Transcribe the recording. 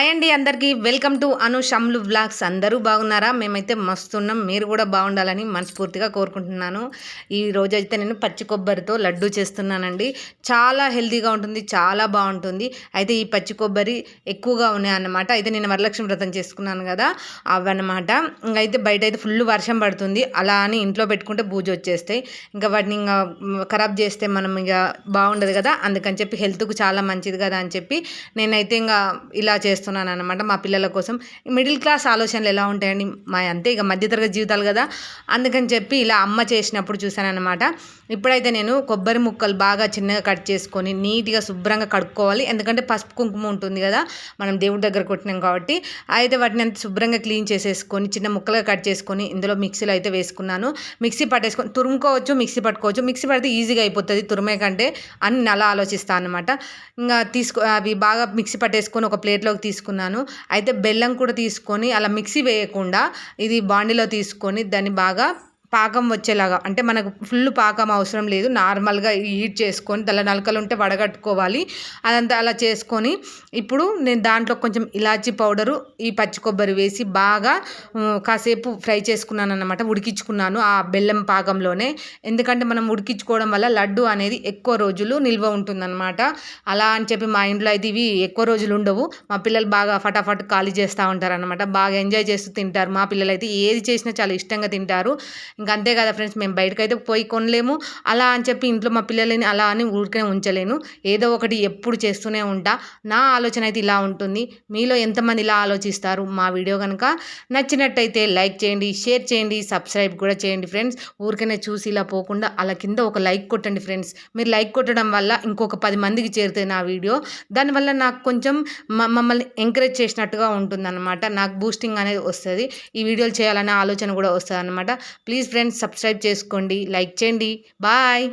Hi అండి అందరికీ. Welcome to Anu Shamlu blogs అందరూ బాగున్నారా? మేమైతే మస్తున్నాం మీరు కూడా బాగుండాలని మనస్ఫూర్తిగా కోరుకుంటున్నాను. ఈ రోజు అయితే నేను పచ్చి కొబ్బరితో లడ్డు చేస్తున్నానండి. చాలా హెల్తీగా ఉంటుంది చాలా బాగుంటుంది. అయితే ఈ పచ్చి కొబ్బరి ఎక్కువగా ఉన్నాయన్నమాట. అయితే నేను వరలక్ష్మి వ్రతం చేసుకున్నాను కదా అవన్నమాట. అయితే బయట అయితే ఫుల్ వర్షం పడుతుంది. అలా అని ఇంట్లో పెట్టుకుంటే బూజ వచ్చేస్తాయి. ఇంకా వాటిని ఇంకా ఖరాబ్ చేస్తే మనం ఇక బాగుండదు కదా. అందుకని చెప్పి హెల్త్కు చాలా మంచిది కదా అని చెప్పి నేనైతే ఇంకా ఇలా చేస్తాను చేస్తున్నాను అనమాట మా పిల్లల కోసం. మిడిల్ క్లాస్ ఆలోచనలు ఎలా ఉంటాయండి మా అంతే ఇక మధ్యతరగతి జీవితాలు కదా. అందుకని చెప్పి ఇలా అమ్మ చేసినప్పుడు చూశాను అనమాట ఇప్పుడైతే నేను కొబ్బరి ముక్కలు బాగా చిన్నగా కట్ చేసుకొని నీట్గా శుభ్రంగా కడుక్కోవాలి. ఎందుకంటే పసుపు కుంకుమ ఉంటుంది కదా మనం దేవుడి దగ్గర కొట్టినాం కాబట్టి. అయితే వాటిని అంత శుభ్రంగా క్లీన్ చేసేసుకొని చిన్న ముక్కలుగా కట్ చేసుకొని ఇందులో మిక్సీలో అయితే వేసుకున్నాను. మిక్సీ పట్టేసుకొని తురుముకోవచ్చు మిక్సీ పట్టుకోవచ్చు. మిక్సీ పడితే ఈజీగా అయిపోతుంది తురుమే కంటే అని అలా ఆలోచిస్తాను అనమాట ఇంకా తీసుకో అవి బాగా మిక్సీ పట్టేసుకొని ఒక ప్లేట్లోకి తీసుకున్నాను. అయితే బెల్లం కూడా తీసుకొని అలా మిక్సీ వేయకుండా ఇది బాండీలో తీసుకొని దాన్ని బాగా పాకం వచ్చేలాగా అంటే మనకు ఫుల్ పాకం అవసరం లేదు. నార్మల్గా హీట్ చేసుకొని తెల్ల నలకలు ఉంటే వడగట్టుకోవాలి. అదంతా అలా చేసుకొని ఇప్పుడు నేను దాంట్లో కొంచెం ఇలాచీ పౌడరు ఈ పచ్చి కొబ్బరి వేసి బాగా కాసేపు ఫ్రై చేసుకున్నాను అనమాట ఉడికించుకున్నాను ఆ బెల్లం పాకంలోనే. ఎందుకంటే మనం ఉడికించుకోవడం వల్ల లడ్డు అనేది ఎక్కువ రోజులు నిల్వ ఉంటుందన్నమాట. అలా అని చెప్పి మా ఇంట్లో అయితే ఇవి ఎక్కువ రోజులు ఉండవు. మా పిల్లలు బాగా ఫటాఫట్ ఖాళీ చేస్తూ ఉంటారు అనమాట బాగా ఎంజాయ్ చేస్తూ తింటారు. మా పిల్లలు అయితే ఏది చేసినా చాలా ఇష్టంగా తింటారు. అంతే కదా ఫ్రెండ్స్ మేము బయటకైతే పోయి కొనలేము. అలా అని చెప్పి ఇంట్లో మా పిల్లలని అలా అని ఊరికనే ఉంచలేను. ఏదో ఒకటి ఎప్పుడు చేస్తూనే ఉంటా. నా ఆలోచన అయితే ఇలా ఉంటుంది. మీలో ఎంతమంది ఇలా ఆలోచిస్తారు? మా వీడియో కనుక నచ్చినట్టయితే లైక్ చేయండి షేర్ చేయండి సబ్స్క్రైబ్ కూడా చేయండి ఫ్రెండ్స్ ఊరికనే చూసి ఇలా పోకుండా అలా కింద ఒక లైక్ కొట్టండి ఫ్రెండ్స్ మీరు లైక్ కొట్టడం వల్ల ఇంకొక పది మందికి చేరుతాయి నా వీడియో. దానివల్ల నాకు కొంచెం మమ్మల్ని ఎంకరేజ్ చేసినట్టుగా ఉంటుందన్నమాట. నాకు బూస్టింగ్ అనేది వస్తుంది. ఈ వీడియోలు చేయాలనే ఆలోచన కూడా వస్తుంది అనమాట ప్లీజ్ ఫ్రెండ్స్ సబ్స్క్రైబ్ చేసుకోండి లైక్ చేయండి. బాయ్